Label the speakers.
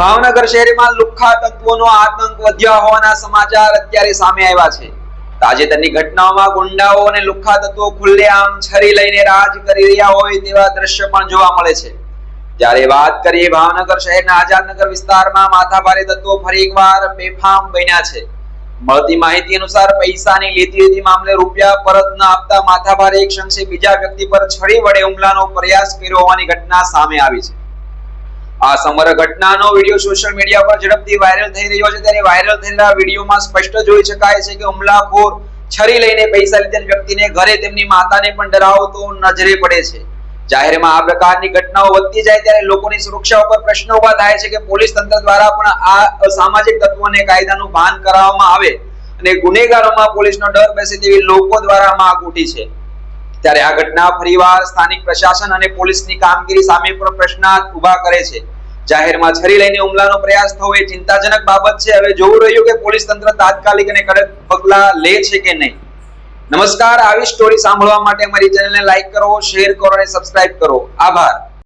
Speaker 1: ભાવનગર શહેરમાં લુખ્ખા તત્વોનો આતંક વધ્યા હોવાના સમાચાર અત્યારે સામે આવ્યા છે. તાજેતરની ઘટનાઓમાં ગુંડાઓ અને લુખ્ખા તત્વો ખુલ્લેઆમ છરી લઈને રાજ કરી રહ્યા હોય તેવા દ્રશ્ય પણ જોવા મળે છે. ત્યારે વાત કરીએ ભાવનગર શહેરના આઝાદનગર વિસ્તારમાં માથાભારે તત્વો ફરી એકવાર બેફામ બન્યા છે. મળતી માહિતી અનુસાર પૈસાની લેતી દેતી મામલે રૂપિયા પરત ન આપતા માથાભારે એક શખ્સે બીજા વ્યક્તિ પર છડી વડે હુમલાનો પ્રયાસ કર્યો હોવાની ઘટના સામે આવી છે. આ સમગ્ર ઘટનાનો વીડિયો સોશિયલ મીડિયા પર ઝડપથી વાયરલ થઈ રહ્યો છે. ત્યારે વાયરલ થયેલા વિડીયોમાં સ્પષ્ટ જોઈ શકાય છે કે હુમલાખોર છરી લઈને પૈસા લીધેલ વ્યક્તિને ઘરે તેમની માતાને પણ ડરાવતો નજરે પડે છે. જાહેરમાં આ પ્રકારની ઘટનાઓ વધતી જાય ત્યારે લોકોની સુરક્ષા ઉપર પ્રશ્નો ઊભા થાય છે કે પોલીસ તંત્ર દ્વારા પણ આ સામાજિક તત્વોને કાયદાનું ભાન કરાવવામાં આવે અને ગુનેગારોમાં પોલીસનો ડર બેસે તેવી લોકો દ્વારા માંગ ઉઠી છે. ત્યારે આ ઘટના ફરીવાર સ્થાનિક પ્રશાસન અને પોલીસની કામગીરી સામે પણ પ્રશ્નાર્થ ઊભા કરે છે. જાહેરમાં છરી લઈને હુમલાનો પ્રયાસ થવો એ ચિંતાજનક બાબત છે. હવે જોવું રહ્યું કે પોલીસ તંત્ર તાત્કાલિક અને કડક પગલાં લે છે કે નહીં. નમસ્કાર, આવી સ્ટોરી સાંભળવા માટે અમારી ચેનલને લાઈક કરો શેર કરો અને સબસ્ક્રાઇબ કરો. આભાર.